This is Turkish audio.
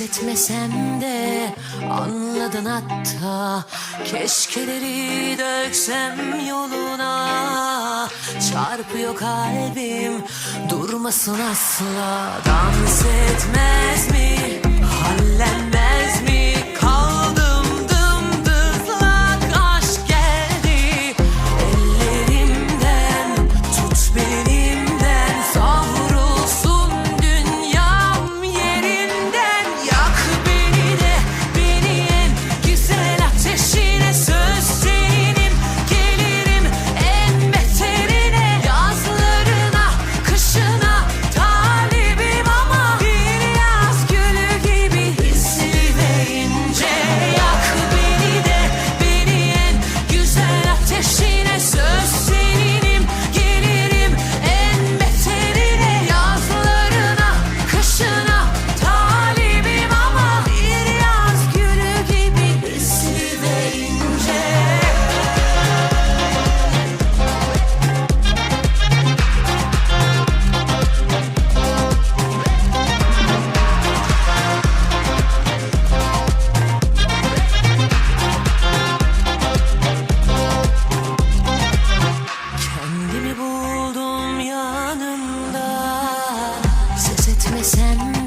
etmesem de anladın hatta. Keşkeleri döksem yoluna. Çarpıyor kalbim durmasın asla. Dans etmez mi hallenmez voice and